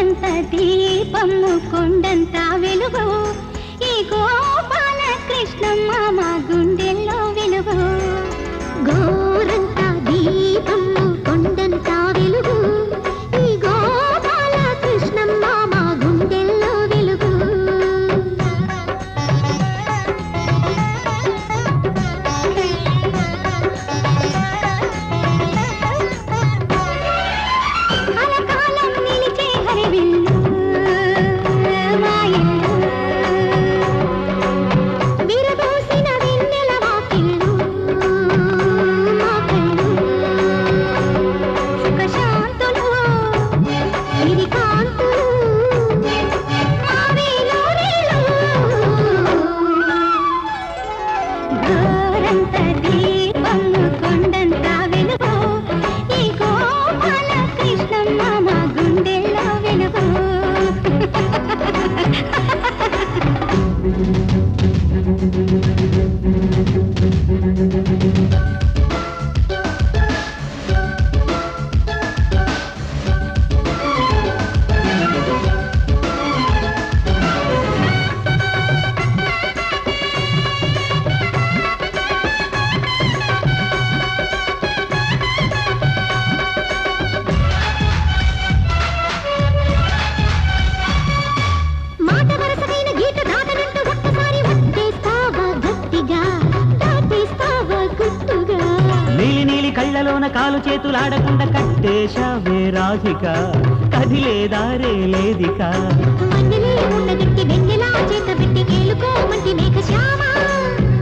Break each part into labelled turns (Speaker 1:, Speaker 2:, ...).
Speaker 1: కొండంత దీపము కొండంత వెలుగు. ఈ గోపాల కృష్ణమ్మ మా గుండెల్లో వెలుగు.
Speaker 2: కళ్ళలోన కాలు చేతులాడకుండా కట్టేశావే రాధిక. కదిలే దారే లేదిక.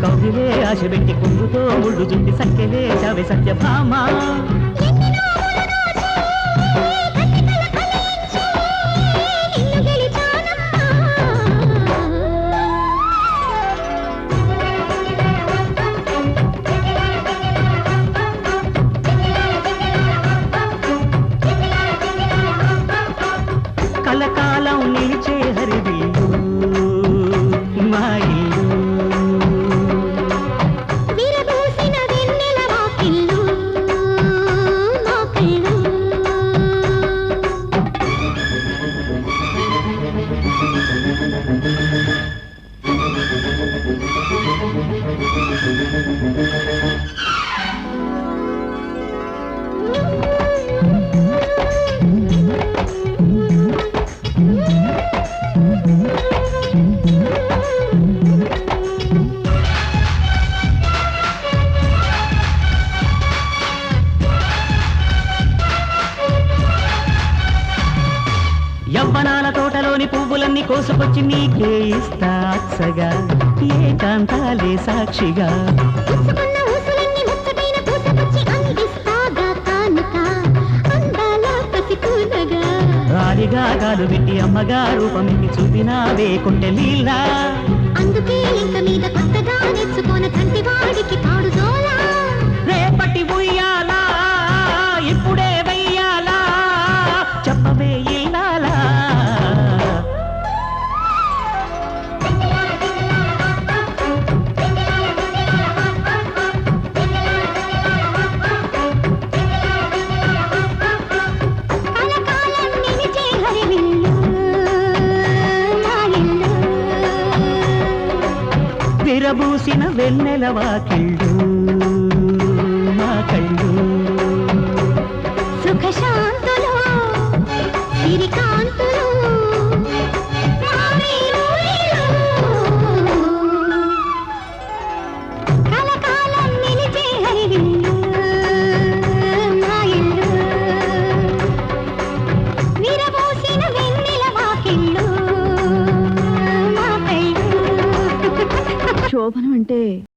Speaker 2: కౌగిలే ఆశ పెట్టి కుంగుతో ముళ్ళు జుట్టి సక్కెలే చావే సత్యభామ. కాలం నిలిచే తోటలోని పువ్వులన్నీ కోసుకొచ్చి నీకే ఇస్తా అచ్చగా. ఏకాంతాలే సాక్షిగా.
Speaker 1: పుచ్చుకున్న ఊసులన్నీ ముచ్చటైన పూసకొచ్చి అందిస్తాగా కానుక అందాల పసికూనగా
Speaker 2: రాలిగా గాలు పెట్టి అమ్మగా రూపమికి చూపినావే కొంటె విరబూసిన వెన్నెల వాకిళ్ళు మా కళ్ళు.
Speaker 1: అంటే